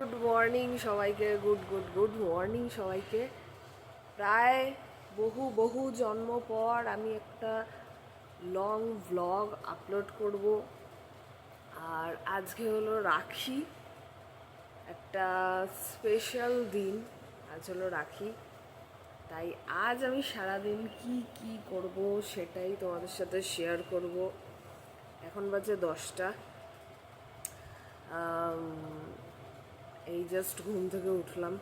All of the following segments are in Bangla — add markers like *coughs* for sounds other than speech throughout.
গুড মর্নিং সবাইকে গুড গুড গুড মর্নিং সবাইকে। প্রায় বহু বহু জন্ম পর আমি একটা লং ভ্লগ আপলোড করব। আর আজকে হলো রাখি। একটা স্পেশাল দিন, আজ হলো রাখি। তাই আজ আমি সারাদিন কি কি করব সেটাই তোমাদের সাথে শেয়ার করব। এখন বাজে দশটা। এই জাস্ট ঘুম থেকে উঠলাম।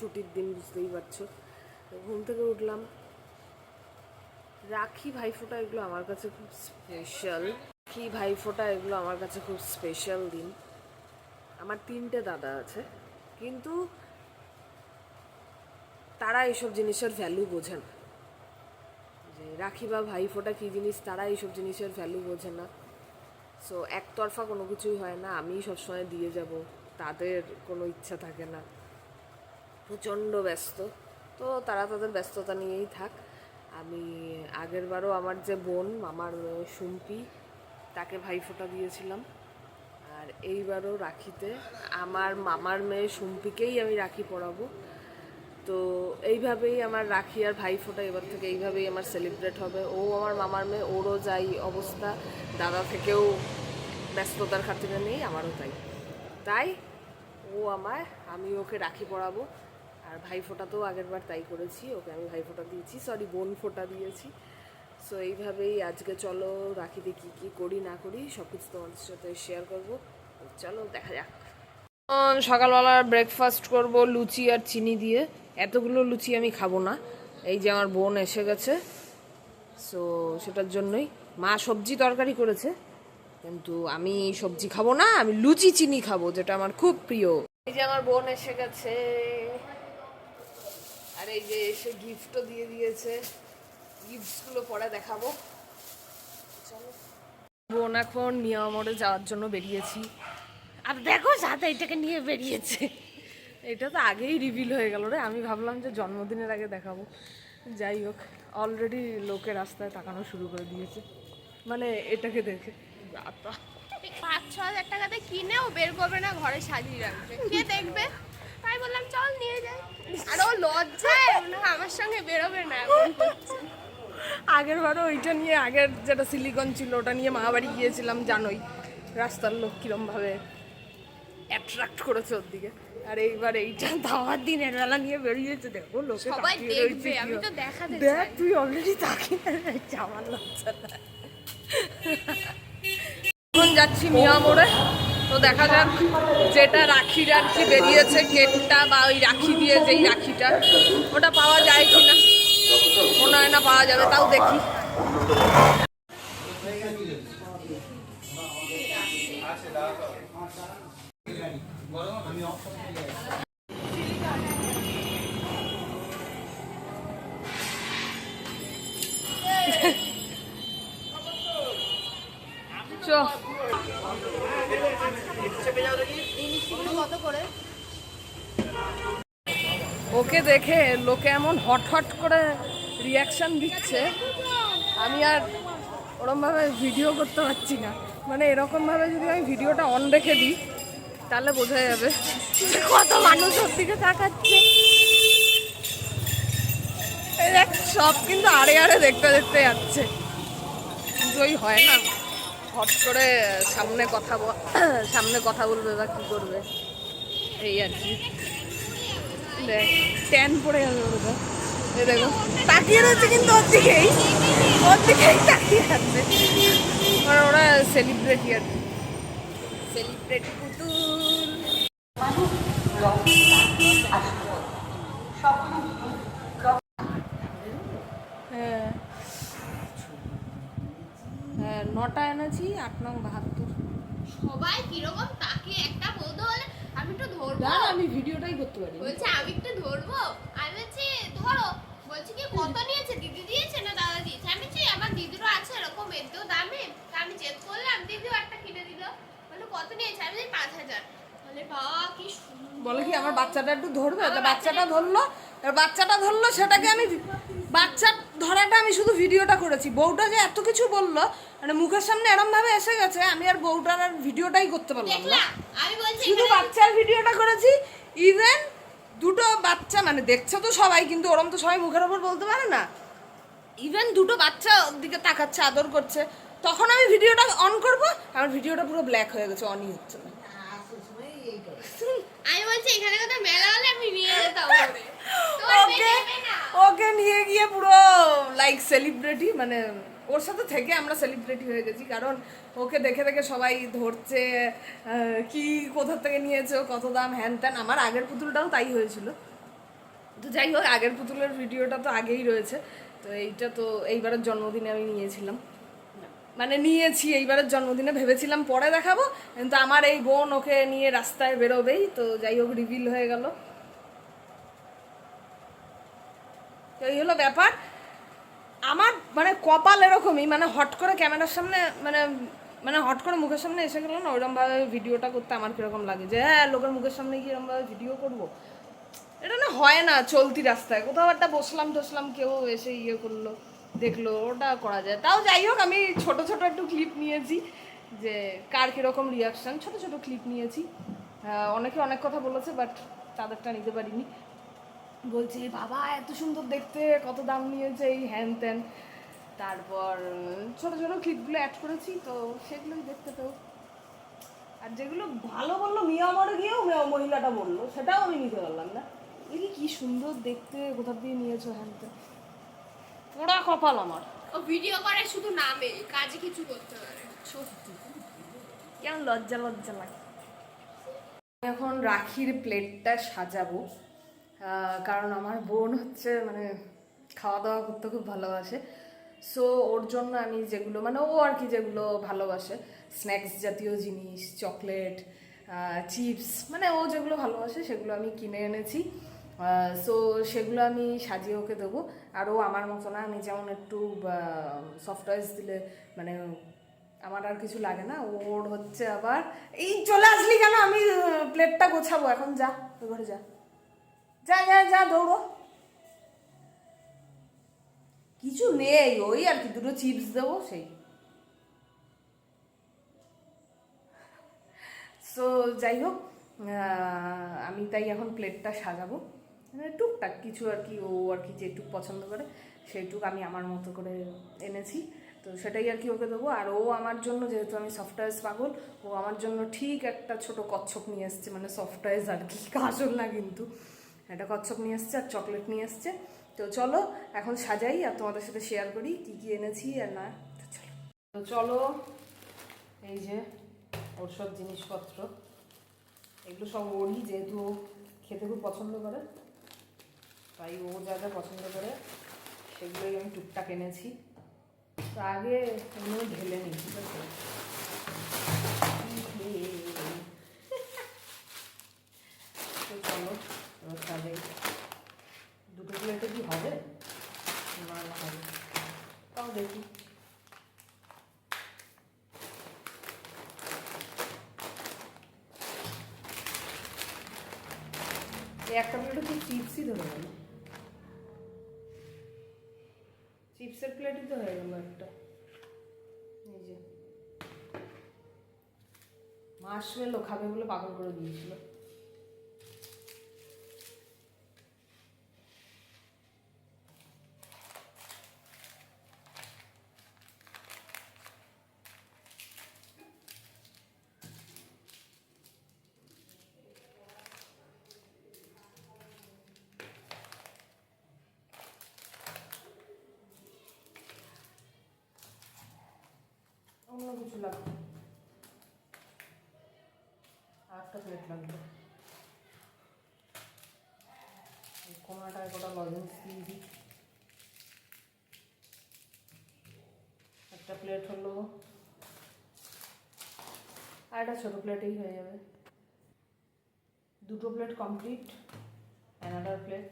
ছুটির দিন বুঝতেই পারছ। ঘুম থেকে উঠলাম। রাখি ভাইফোঁটা এগুলো আমার কাছে খুব স্পেশাল রাখি ভাইফোঁটা এগুলো আমার কাছে খুব স্পেশাল দিন। আমার তিনটে দাদা আছে। কিন্তু তারা এইসব জিনিসের ভ্যালু বোঝে না। যে রাখি বা ভাইফোঁটা কী জিনিস, তারা এইসব জিনিসের ভ্যালু বোঝে না। সো একতরফা কোনো কিছুই হয় না। আমি সবসময় দিয়ে যাব। তাদের কোনো ইচ্ছা থাকে না। প্রচণ্ড ব্যস্ত। তো তারা তাদের ব্যস্ততা নিয়েই থাক। আমি আগের বারও আমার যে বোন আমার সুম্পি, তাকে ভাইফোঁটা দিয়েছিলাম। আর এইবারও রাখিতে আমার মামার মেয়ে সুম্পিকেই আমি রাখি পড়াবো তো এইভাবেই আমার রাখি আর ভাইফোঁটা এবার থেকে এইভাবেই আমার সেলিব্রেট হবে। ও আমার মামার মেয়ে, ওরও যাই অবস্থা। দাদা থেকেও ব্যস্ততার খাতিরে নেই, আমারও তাই। তাই ও আমার আমি ওকে রাখি পরাবো আর ভাইফোঁটাতেও আগেরবার তাই করেছি, ওকে আমি ভাইফোঁটা দিয়েছি সরি বোন ফোঁটা দিয়েছি। সো এইভাবেই আজকে চলো, রাখিতে কী কী করি, না করি সব কিছু তোমাদের সাথে শেয়ার করব। চলো, দেখা যাক। সকালবেলা ব্রেকফাস্ট করব লুচি আর চিনি দিয়ে। এতগুলো লুচি আমি খাব না। এই যে আমার বোন এসে গেছে। সো সেটার জন্যই। মা সবজি তরকারি করেছে। কিন্তু আমি সবজি খাব না, আমি লুচি, চিনি খাব, যেটা আমার খুব প্রিয়। এই যে আমার বোন এসে গেছে। আর এই যে এসে গিফটও দিয়ে দিয়েছে। গিফটসগুলো পরে দেখাবো। চলো। বোন এখন মিয়ামরে যাওয়ার জন্য বেরিয়েছি। আর দেখো, সাথে এটাকে নিয়ে বেরিয়েছে। এটা তো আগেই রিভিল হয়ে গেল রে। আমি ভাবলাম যে জন্মদিনের আগে দেখাবো। যাই হোক অলরেডি লোকে রাস্তায় তাকানো শুরু করে দিয়েছে। মানে এটাকে দেখে। পাঁচ ছ হাজার টাকাতে কিনেও বের করবে না ঘরে সাজিয়ে রাখবে। কে দেখবে? তাই বললাম চল নিয়ে যাই। আর ও লজ্জায় আমার সঙ্গে বেরোবে না। আগের বারও ওইটা নিয়ে আগের যেটা সিলিকন ছিল ওটা নিয়ে মামাবাড়ি গিয়েছিলাম জানোই। রাস্তার লোক কিরমভাবে অ্যাট্রাক্ট করেছে ওর দিকে। আর এইবার এইটা দাওয়ার দিনের বেলা নিয়ে বেরিয়েছে দেখো লোকে সবাই দেখবে আমি তো দেখাতে দেখ তুই অলরেডি তাকিয়ে আমার লজ্জা। এখন যাচ্ছি মিয়া মোড়ে। তো দেখা যাক যেটা আর কি বেরিয়েছে কেকটা বা ওই রাখি দিয়ে যেই রাখিটা। ওটা পাওয়া যায় কি না মনে হয় না পাওয়া যাবে, তাও দেখি। চ ওকে দেখে, লোকে এমন হট হট করে রিয়াকশান দিচ্ছে, আমি আর ওরমভাবে ভিডিও করতে পারছি না। মানে এরকমভাবে যদি আমি ভিডিওটা অন রেখে দিই, তাহলে বোঝা যাবে কত মানুষ ওর দিকে তাকাচ্ছে। দেখ, সব কিন্তু আড়ে আড়ে দেখতে দেখতে যাচ্ছে। পুজোই হয় না। হট করে সামনে কথা সামনে কথা বলবে বা কী করবে, এই আর কি। দেখ ট্যান পড়ে গেল ওটা এই দেখো তাকিয়ে রয়েছে কিন্তু ওর দিকেই ওর দিকেই তাকিয়ে আছে। মানে ওরা সেলিব্রিটি আর সেলিব্রিটি পুতুল। হ্যাঁ। হ্যাঁ নটা এনেছি আট নং বাহাত্তর। সবাই কীরকম তাকে একটা বলতে হলে আমি একটু ধরবো। না আমি ভিডিওটাই করতে পারি। বলছে আমি একটু ধরবো? আমি বলছি ধরো। বলছি কি কত নিয়েছে? দিদি দিয়েছে না দাদা দিয়েছে? আমি বলছি আমার দিদিরও আছে এরকম এতেও দামে। তা আমি চেক করলাম দিদিও একটা কিনে দিল। বলে কত নিয়েছে? আমি বলছি পাঁচ হাজার। বলে বাবা কি সুন্দর বলে কি আমার বাচ্চাটা একটু ধরবে? বাচ্চাটা ধরলো। বাচ্চাটা ধরলো সেটাকে আমি বাচ্চা ধরাটা আমি শুধু ভিডিওটা করেছি। বউটা যে এত কিছু বলল মানে মুখের সামনে এরম ভাবে এসে গেছে আমি আর বউটার আর ভিডিওটাই করতে পারলাম না। আমি বলছি শুধু বাচ্চার ভিডিওটা করেছি। ইভেন দুটো বাচ্চা মানে দেখছে তো সবাই কিন্তু ওরম তো সবাই মুখের ওপর বলতে পারে না। ইভেন দুটো বাচ্চা ওর দিকে তাকাচ্ছে আদর করছে। তখন আমি ভিডিওটা অন করব আমার ভিডিওটা পুরো ব্ল্যাক হয়ে গেছে অনই হচ্ছে না। *laughs* আমি বলছি এখানে কোথাও মেলা হলে আমি নিয়ে যেতাম ওকে ওকে নিয়ে গিয়ে পুরো লাইক সেলিব্রিটি মানে ওর সাথে থেকে আমরা সেলিব্রিটি হয়ে গেছি কারণ ওকে দেখে দেখে সবাই ধরছে কি কোথা থেকে নিয়েছো কত দাম হ্যান ত্যান। আমার আগের পুতুলটাও তাই হয়েছিল। তো যাই হোক আগের পুতুলের ভিডিওটা তো আগেই রয়েছে। তো এইটা তো এইবারের জন্মদিনে আমি নিয়েছিলাম। মানে নিয়েছি, এইবারের জন্মদিনে ভেবেছিলাম পরে দেখাবো, কিন্তু আমার এই বোন ওকে নিয়ে রাস্তায় বেরোবেই, তো যাই হোক রিভিল হয়ে গেল। এই হলো ব্যাপার। আমার মানে কপাল এরকমই মানে হট করে ক্যামেরার সামনে মানে মানে হট করে মুখের সামনে এসে গেলো না ওইরকমভাবে ভিডিওটা করতে আমার কীরকম লাগে? যে হ্যাঁ লোকের মুখের সামনে কি এরকমভাবে ভিডিও করব? এটা না হয় না, চলতি রাস্তায়। কোথাও একটা বসলাম টসলাম কেউ এসে ইয়ে করল। দেখল, ওটা করা যায়। তাও যাই হোক, আমি ছোট ছোট একটু ক্লিপ নিয়েছি যে কার কীরকম রিয়াকশান ছোট ছোট ক্লিপ নিয়েছি। অনেকে অনেক কথা বলেছে বাট তাদেরটা নিতে পারিনি। বলছে, বাবা, এত সুন্দর দেখতে, কত দাম নিয়েছে এই হ্যান ত্যান তারপর ছোট ছোট ক্লিপগুলো অ্যাড করেছি, তো সেগুলোই দেখতে তো। আর যেগুলো ভালো বলল, মিয়া গিয়েও মহিলাটা বলল, সেটাও আমি নিতে পারলাম না। কি সুন্দর দেখতে কোথা দিয়ে নিয়েছো হ্যান ত্যান পোড়া কপাল আমার। ও ভিডিও করে শুধু নামে কাজে কিছু করতে পারে। সত্যি। কেমন লজ্জা লজ্জা লাগে। এখন রাখির প্লেটটা সাজাবো। কারণ আমার বোন হচ্ছে মানে খাওয়া দাওয়া করতে খুব ভালোবাসে। সো ওর জন্য আমি যেগুলো মানে ও আর কি যেগুলো ভালোবাসে। স্ন্যাক্স জাতীয় জিনিস চকলেট চিপস মানে ও যেগুলো ভালোবাসে সেগুলো আমি কিনে এনেছি। সো সেগুলো আমি সাজিয়ে ওকে দেবো। আরও আমার মতো না, আমি যেমন একটু সফটওয়্যার দিলে মানে আমার আর কিছু লাগে না। ওর হচ্ছে আবার, এই চলে আসলি কেন? আমি প্লেটটা গোছাবো। এখন যা ঘরে যা। যা যা যা, দৌড়ো। কিছু নেই, ওই আর কি, দুটো চিপস দেবো, সেই। সো যাই হোক আমি তাই এখন প্লেটটা সাজাবো। মানে টুকটাক কিছু আর কি, ও আর কি যেটুক পছন্দ করে সেইটুক আমি আমার মতো করে এনেছি। তো সেটাই আর কি ওকে দেবো। আর ও আমার জন্য, যেহেতু আমি সফটওয়্যার পাগল, ও আমার জন্য ঠিক একটা ছোট কচ্ছপ নিয়ে এসছে। মানে সফটওয়্যার আর কি, *laughs* কাজল না কিন্তু। একটা কচ্ছপ নিয়ে এসছে আর চকলেট নিয়ে এসছে। তো চলো, এখন সাজাই আর তোমাদের সাথে শেয়ার করি কী কী এনেছি আর না। তো চলো। তো চলো, এই যে ওর সব জিনিসপত্র। এগুলো সব ওরই, যেহেতু খেতে খুব পছন্দ করে। তাই ও যা যা পছন্দ করে, সেগুলোই আমি টুকটাক এনেছি। তো আগে এগুলো ঢেলে নিই ঠিক আছে? তো চলো সাজাই দুটো প্লেটে কি হবে? না হবে। তাও দেখি। একটা প্লেটে তো চিপসই ধরে গেল। চিপসের প্লেটই তো হয়ে গেল একটা। এই যে। মার্শমেলো খাবে বলে পাগল করে দিয়েছিল। অন্য কিছু লাগবে। একটা প্লেট লাগবে। কোনাটায় গোটা লজেন্স দিয়ে দিই। একটা প্লেট হলো। আর একটা ছোটো প্লেটেই হয়ে যাবে। দুটো প্লেট কমপ্লিট অ্যানাদার প্লেট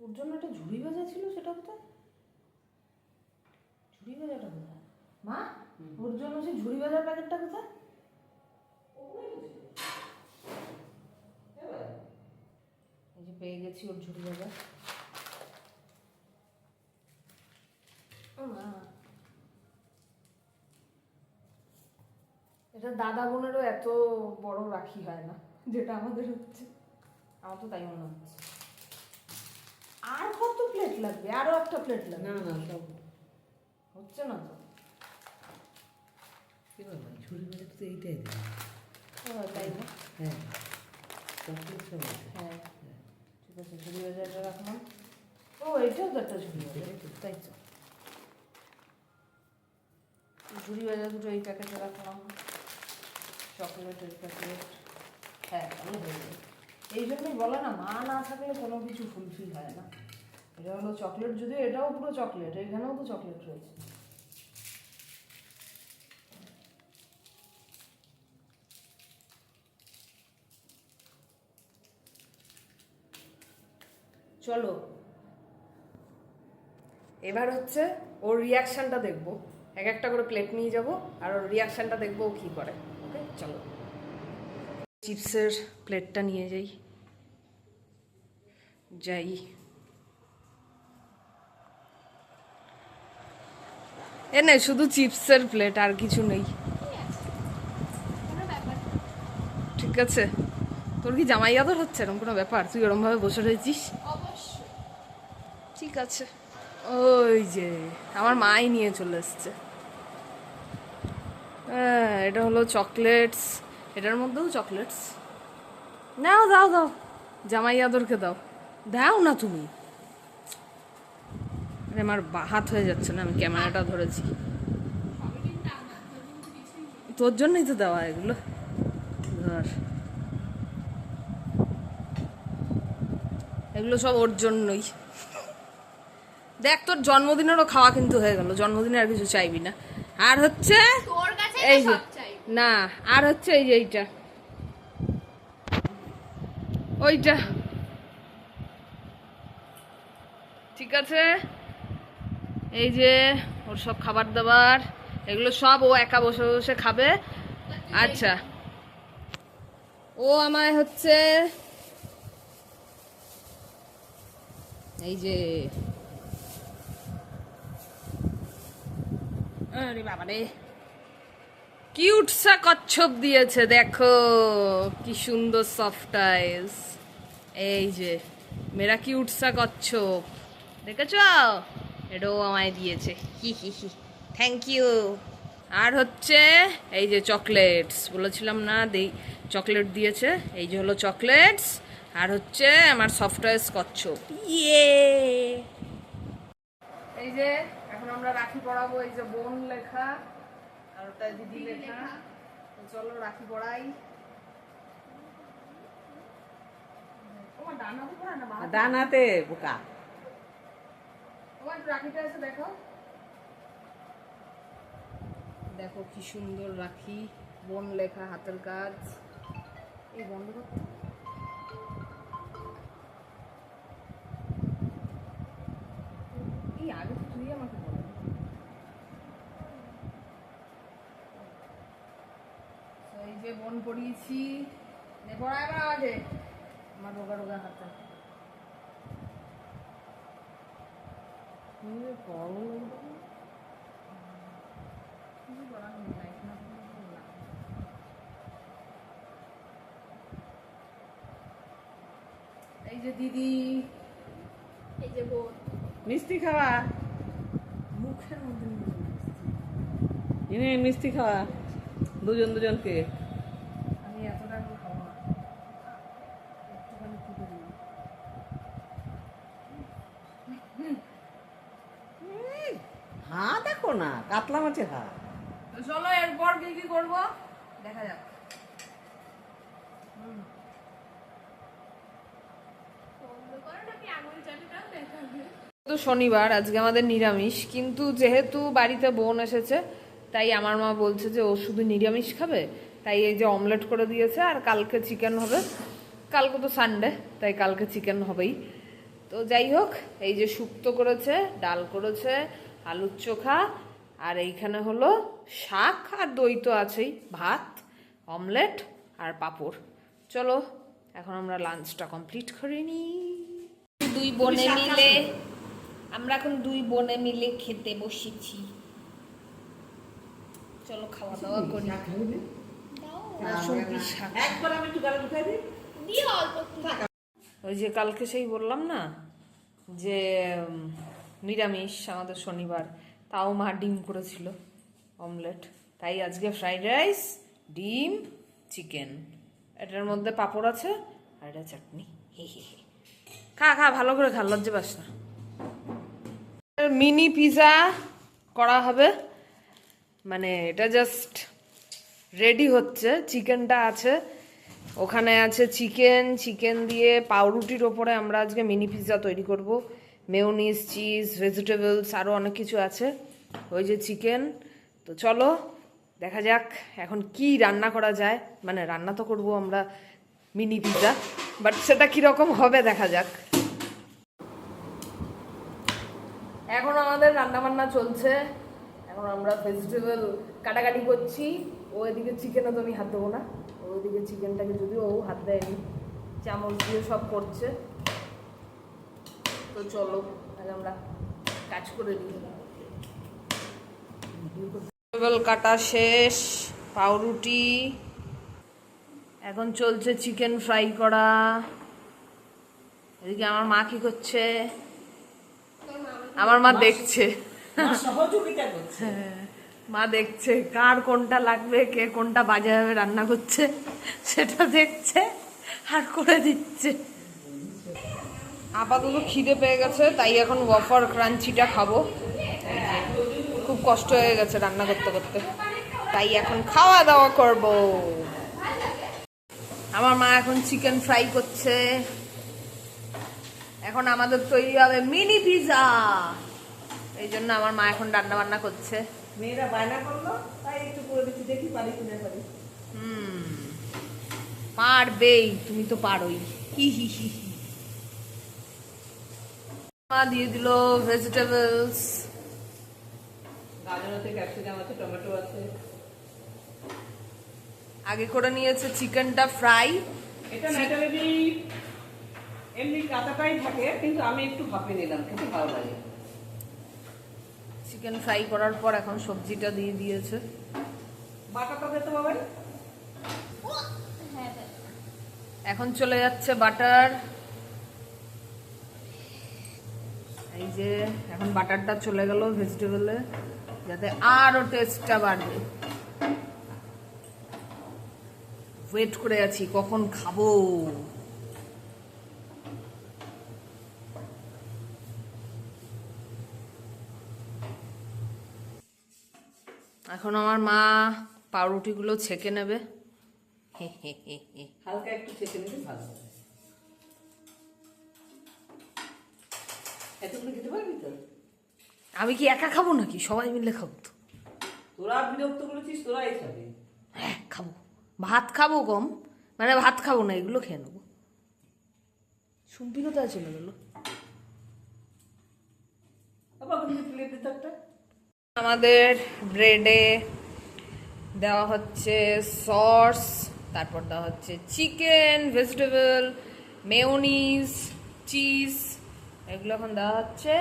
ওর জন্য একটা ঝুড়ি ভাজা ছিল সেটা কোথায় ভাজাটা কোথায়? মা, ওর জন্য সেই ঝুড়ি ভাজার প্যাকেটটা কোথায়? এই যে পেয়ে গেছি ওর ঝুড়ি ভাজা এটা দাদা বোনেরও এত বড় রাখি হয় না, যেটা আমাদের হচ্ছে। আমার তো তাই মনে হচ্ছে। আর কত প্লেট লাগবে? আরও একটা প্লেট লাগবে। না না, সব। হচ্ছে না তো কি বাবা ঝুড়ি মেরে তো এইটাই দেবে ও, তাই না হ্যাঁ সব হ্যাঁ ঠিক আছে ঝুড়ি বাজারটা রাখলাম ও এটাও তো একটা ঝুড়ি বাজার তাই তো ঝুড়ি বাজার দুটো এই প্যাকেটে রাখলাম চকলেটের প্যাকেট হ্যাঁ হয়ে যাবে এই জন্যই বলে না মা না থাকলে কোনো কিছু ফুলফিল হয় না এটা হলো চকলেট যদিও এটাও পুরো চকলেট এখানেও তো চকলেট রয়েছে চলো। এবার হচ্ছে ওর রিয়াকশনটা দেখব। এক একটা করে প্লেট নিয়ে যাব আর ওর রিয়াকশনটা দেখব ও কী করে ওকে চলো। চিপসের প্লেটটা নিয়ে যাই। যাই। এ না, শুধু চিপসের প্লেট আর কিছু নেই। ঠিক আছে? তোর কি জামাই আদর হচ্ছে? এরকম কোনো ব্যাপার? তুই এরমভাবে বসে রয়েছিস? ঠিক আছে। ওই যে আমার মাই নিয়ে চলে এসছে। হ্যাঁ, এটা হলো চকলেটস। এটার মধ্যেও চকলেটস। নাও দাও দাও। জামাই আদরকে দাও। দাও না তুমি। আমার হাত হয়ে যাচ্ছে না আমি ক্যামেরাটা ধরেছি। তোর জন্যই তো দেওয়া এগুলো। ধর। এগুলো সব ওর জন্যই। দেখ তোর জন্মদিনেরও খাওয়া কিন্তু হয়ে গেল। জন্মদিনে আর কিছু চাইবি না। আর হচ্ছে এই যে না আর হচ্ছে এই যে এইটা। ওইটা। ঠিক আছে? এই যে ওর সব খাবার দাবার এগুলো সব ও একা বসে বসে খাবে। আচ্ছা। ও আমায় হচ্ছে এই যে আরে বাবা রে কিউট সা কচ্ছপ দিয়েছে, দেখো। কি সুন্দর সফট আইস এই যে মেরা কিউট সা কচ্ছপ। দেখেছ? এটাও আমায় দিয়েছে। হি হি হি। থ্যাংক ইউ আর হচ্ছে, এই যে চকলেটস বলেছিলাম না, দেই চকলেট দিয়েছে। এই যে হলো চকলেটস আর হচ্ছে, আমার সফটওয়্যার কচ্ছপ। ইয়ে এই যে এখন আমরা রাখি পড়াবো এই যে বোন লেখা আর ওটা দিদি লেখা। তো চলো রাখি পড়াই? ডানাতে বোকা। তোমার রাখিটা এসে দেখো দেখো কি সুন্দর রাখি বোন লেখা হাতের কাজ। এই বন্ধ করতে এই আগে তো তুই আমাকে যে বোন পড়িয়েছি পড়ায় না আগে আমার রোগা রোগা হাতে। তুমি পড়ো কিছু করার নেই লাইট না থাকলে ভালো লাগে না। এই যে দিদি এই যে বোন মিষ্টি খাওয়া? মুখের মধ্যে মিষ্টি খাওয়া। দুজন দুজনকে আমি এতটা করে খাব না একটুখানি ফুটে দিই হা দেখো না কাতলা মাছের হা তো চলো এরপর কি কি করব দেখা যাক বন্ধ করো নাকি আঙুল চাটুটাও দেখাবে তো শনিবার, আজকে আমাদের নিরামিষ, কিন্তু যেহেতু বাড়িতে বোন এসেছে, তাই আমার মা বলছে যে ও শুধু নিরামিষ খাবে, তাই এই যে অমলেট করে দিয়েছে, আর কালকে চিকেন হবে। কালকে তো সানডে তাই কালকে চিকেন হবেই। তো যাই হোক, এই যে শুক্তো করেছে, ডাল করেছে, আলুর চোখা, আর এইখানে হলো শাক আর দই তো আছেই, ভাত, অমলেট আর পাঁপড়। চলো, এখন আমরা লাঞ্চটা কমপ্লিট করে নিই। দুই বোনে মিলে আমরা এখন দুই বোনে মিলে খেতে বসেছি। চলো খাওয়া দাওয়া করি। সুমকির আমি একটু গালে ঢুকাই দিই। দিয়ে অল্প একটু। ওই যে কালকে সেই বললাম না যে নিরামিষ আমাদের শনিবার তাও মা ডিম করেছিল অমলেট। তাই আজকে ফ্রাইড রাইস ডিম চিকেন। এটার মধ্যে পাঁপড় আছে আর এটা চাটনি। হি হি হি। খা খা ভালো করে খা লজ্জা পাস না। মিনি পিজা করা হবে। মানে এটা জাস্ট রেডি হচ্ছে। চিকেনটা আছে। ওখানে আছে চিকেন। চিকেন দিয়ে পাউরুটির ওপরে আমরা আজকে মিনি পিৎজা তৈরি করব। মেয়োনিজ চিজ ভেজিটেবলস আরও অনেক কিছু আছে। ওই যে চিকেন। তো চলো, দেখা যাক এখন কি রান্না করা যায়। মানে রান্না তো করব আমরা মিনি পিজা বাট সেটা কীরকম হবে দেখা যাক। এখন আমাদের রান্না বান্না চলছে। এখন আমরা ভেজিটেবল কাটাকাটি করছি। ও এদিকে চিকেনও তো আমি হাত দেবো না। ও ওদিকে চিকেনটাকে যদিও ও হাত দেয়নি, চামচ দিয়ে সব করছে। তো চলো আজ আমরা কাজ করে দিই ভেজিটেবল কাটা শেষ, পাউরুটি। এখন চলছে চিকেন ফ্রাই করা। এদিকে আমার মা কি করছে? আমার মা দেখছে। মা সহযোগিতা করছে। মা দেখছে কার কোনটা লাগবে কে কোনটা বাজে ভাবে রান্না করছে সেটা দেখছে আর করে দিচ্ছে। আপাতত খিদে পেয়ে গেছে তাই এখন ওয়াফার ক্রাঞ্চিটা খাব। খুব কষ্ট হয়ে গেছে রান্না করতে করতে। তাই এখন খাওয়া দাওয়া করব। আমার মা এখন চিকেন ফ্রাই করছে। এখন আমাদের তৈরি হবে মিনি পিজা। এই জন্য আমার মা এখন রান্না বান্না করছে। মেয়েরা বায়না করল তাই একটু করে দিচ্ছি দেখি পারি কিনা পারি। হুম পারবেই তুমি তো পারোই। হি হি হি। মা দিয়ে দিল ভেজিটেবলস গাজর আছে ক্যাপসিকাম আছে টমেটো আছে। আগে করে নিয়েছে চিকেনটা ফ্রাই। এটা ন্যাটালি এমনি কাঁচাটাই থাকে কিন্তু আমি একটু ভাপে নিলাম খেতে ভালো লাগে। চিকেন ফ্রাই করার পর এখন সবজিটা দিয়ে দিয়েছে। বাটাটা দিতে পারবে হ্যাঁ এখন চলে যাচ্ছে বাটার। এই যে এখন বাটারটা চলে গেল ভেজিটেবলে যাতে আরও টেস্টটা বাড়বে ওয়েট করে আছি কখন খাব? এখন আমার মা পাউরুটিগুলো ছেঁকে নেবে। *laughs* হালকা একটু ছেঁকে ভালো হবে। এতগুলো খেতে পারবি তো? আমি কি একা খাব নাকি? সবাই মিলে খাব তো। তোরা বিরক্ত করেছিস তোরাই খাবি। হ্যাঁ খাব। ভাত খাব কম মানে ভাত খাব না এগুলো খেয়ে নেব। শুনবি কোথায় চলে গেলো বাবা কিন্তু প্লেট দিতে একটা আমাদের ব্রেডে দেওয়া হচ্ছে সস তারপর দেওয়া হচ্ছে চিকেন ভেজিটেবল মেয়োনিজ চিজ এগুলো এখন দেওয়া হচ্ছে।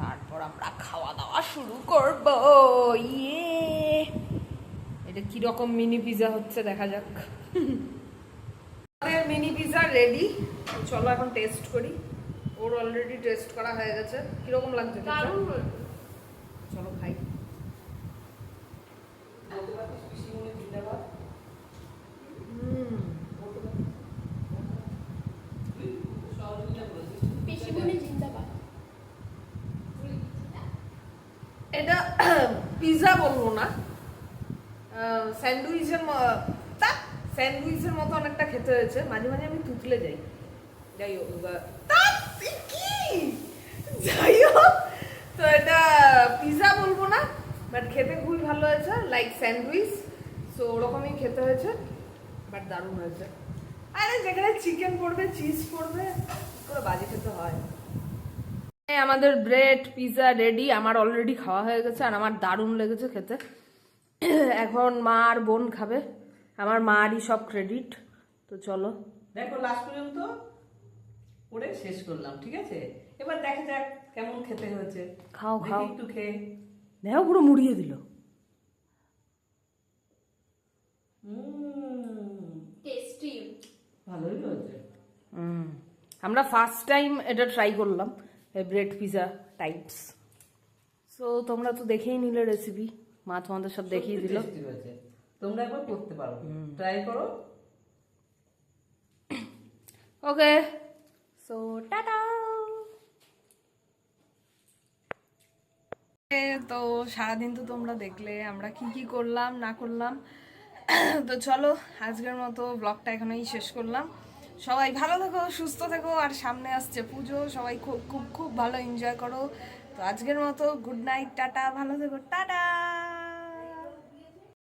তারপর আমরা খাওয়া দাওয়া শুরু করব। ইয়ে এটা কীরকম মিনি পিজা হচ্ছে দেখা যাক। আমাদের মিনি পিজা রেডি চলো এখন টেস্ট করি। ওর অলরেডি টেস্ট করা হয়ে গেছে। কীরকম লাগছে? দারুণ হয়েছে। চলো খাই বলতে পারছিস পিসিমণি জিন্দাবাদ হুম সহযোগিতা করেছিস পিসিমণি জিন্দাবাদ। এটা পিৎজা বলব না স্যান্ডউইচের তা স্যান্ডউইচের খেতে হয়েছে, মাঝে মাঝে আমি তুতলে যাই। যাই হোক যাই হোক, তো এটা পিৎজা বলব না বাট খেতে খুবই ভালো হয়েছে লাইক স্যান্ডউইচ সো ওরকমই খেতে হয়েছে বাট দারুণ হয়েছে। আরে, যেখানে চিকেন পড়বে চিজ পড়বে করে বাজে খেতে হয়? আমাদের ব্রেড পিৎজা রেডি আমার অলরেডি খাওয়া হয়ে গেছে, আর আমার দারুণ লেগেছে খেতে। এখন মা আর বোন খাবে, আমার মারই সব ক্রেডিট তো চলো। দেখো লাস্ট পর্যন্ত করে শেষ করলাম ঠিক আছে? এবার দেখা যাক কেমন খেতে হয়েছে। খাও, খাও। একটু খেয়ে। দেখো পুরো মুড়িয়ে দিল। উম, ভালোই হয়েছে। হুম। আমরা ফার্স্ট টাইম এটা ট্রাই করলাম ব্রেড পিজা টাইপস সো তোমরা তো দেখেই নিলে রেসিপি মা তোমাদের সব দেখিয়ে দিল। টেস্টি তোমরা একবার করতে পারো। ট্রাই করো। ওকে সো টাটা তো সারাদিন তো তোমরা দেখলে আমরা কি কি করলাম না করলাম। *coughs* তো চলো আজকের মতো ব্লগটা এখানেই শেষ করলাম। সবাই ভালো থেকো সুস্থ থেকো আর সামনে আসছে পুজো। সবাই খুব খুব খুব ভালো এনজয় করো। তো আজকের মতো গুড নাইট টাটা ভালো থেকো টাটা!